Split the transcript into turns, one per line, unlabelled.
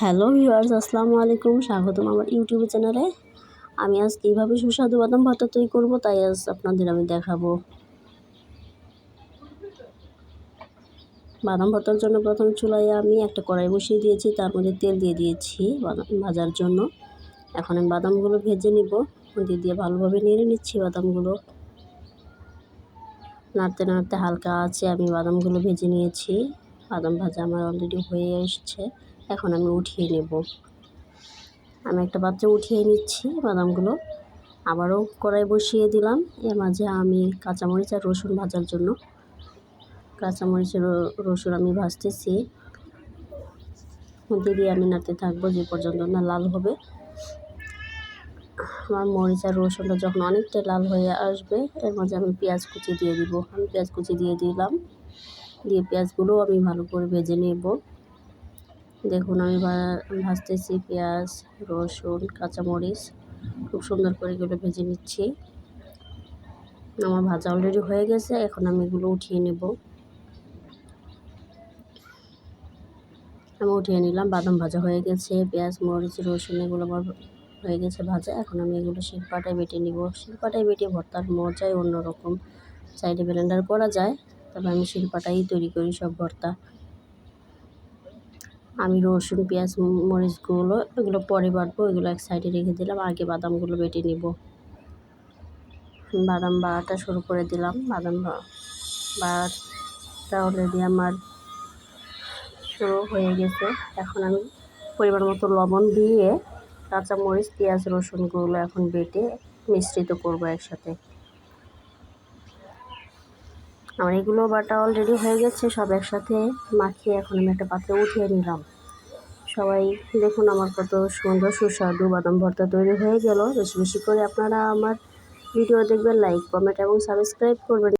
Hello viewers, আসসালামু আলাইকুম। স্বাগতম আমার ইউটিউব চ্যানেলে। আমি আজ কীভাবে সুস্বাদু বাদাম ভর্তা তৈরি করব, তাই আজ আপনাদের আমি দেখাবো। বাদাম ভর্তার জন্য প্রথম চুলায় আমি একটা কড়াই বসিয়ে দিয়েছি, তার মধ্যে তেল দিয়ে দিয়েছি বাদাম ভাজার জন্য। এখন আমি বাদামগুলো ভেজে নিব দিয়ে দিয়ে ভালোভাবে নেড়ে নিচ্ছি বাদামগুলো। নাড়তে নাড়তে হালকা আছে, আমি বাদামগুলো ভেজে নিয়েছি। বাদাম ভাজা আমার অলরেডি হয়ে এসছে। এখন আমি উঠিয়ে নেব। আমি একটা পাত্রে উঠিয়ে নিচ্ছি, বাদামগুলো আবারও কড়াই বসিয়ে দিলাম। এর মাঝে আমি কাঁচামরিচ আর রসুন ভাজার জন্য। কাঁচামরিচ রসুন আমি ভাজতেছি। মধ্যে দিয়ে আমি নাড়তে থাকব, যে পর্যন্ত না লাল হবে। আমার মরিচ আর রসুনটা যখন অনেকটা লাল হয়ে আসবে, এর মাঝে আমি পেঁয়াজ কুচি দিয়ে দিব। আমি পেঁয়াজ কুচি দিয়ে দিলাম। দিয়ে পেঁয়াজগুলোও আমি ভালো করে ভেজে নেব। দেখুন, আমি ভাজতেছি পেঁয়াজ, রসুন, কাঁচামরিচ। খুব সুন্দর করে এগুলো ভেজে নিচ্ছি। আমার ভাজা অলরেডি হয়ে গেছে, এখন আমি এগুলো উঠিয়ে নেব। আমি উঠিয়ে নিলাম, বাদাম ভাজা হয়ে গেছে, পেঁয়াজ, মরিচ, রসুন এগুলো আমার হয়ে গেছে ভাজা। এখন আমি এগুলো শিলপাটায় বেটে নিব। শিলপাটায় বেটে ভর্তার মজাই অন্যরকম। চাইলে ব্লেন্ডার করা যায়, তবে আমি শিলপাটাই তৈরি করি সব ভর্তা। আমি রসুন, পেঁয়াজ মরিচগুলো এগুলো পরে বাটবো, এগুলো এক সাইডে রেখে দিলাম। আগে বাদামগুলো বেটে নিব। বাদাম বাটা শুরু করে দিলাম। বাদাম বাটা অলরেডি আমার শুরু হয়ে গেছে। এখন আমি পরিমাণ মতো লবণ দিয়ে কাঁচা মরিচ পেঁয়াজ রসুনগুলো এখন বেটে মিশ্রিত করব একসাথে। আমার এগুলো বাটা অলরেডি হয়ে গেছে, সব একসাথে মাখিয়ে এখন আমি একটা পাত্রে উঠিয়ে নিলাম। সবাই দেখুন আমার কত সুন্দর সুস্বাদু বাদাম ভর্তা তৈরি হয়ে গেল। বেশি বেশি করে আপনারা আমার ভিডিও দেখবেন লাইক কমেন্ট এবং সাবস্ক্রাইব করবেন।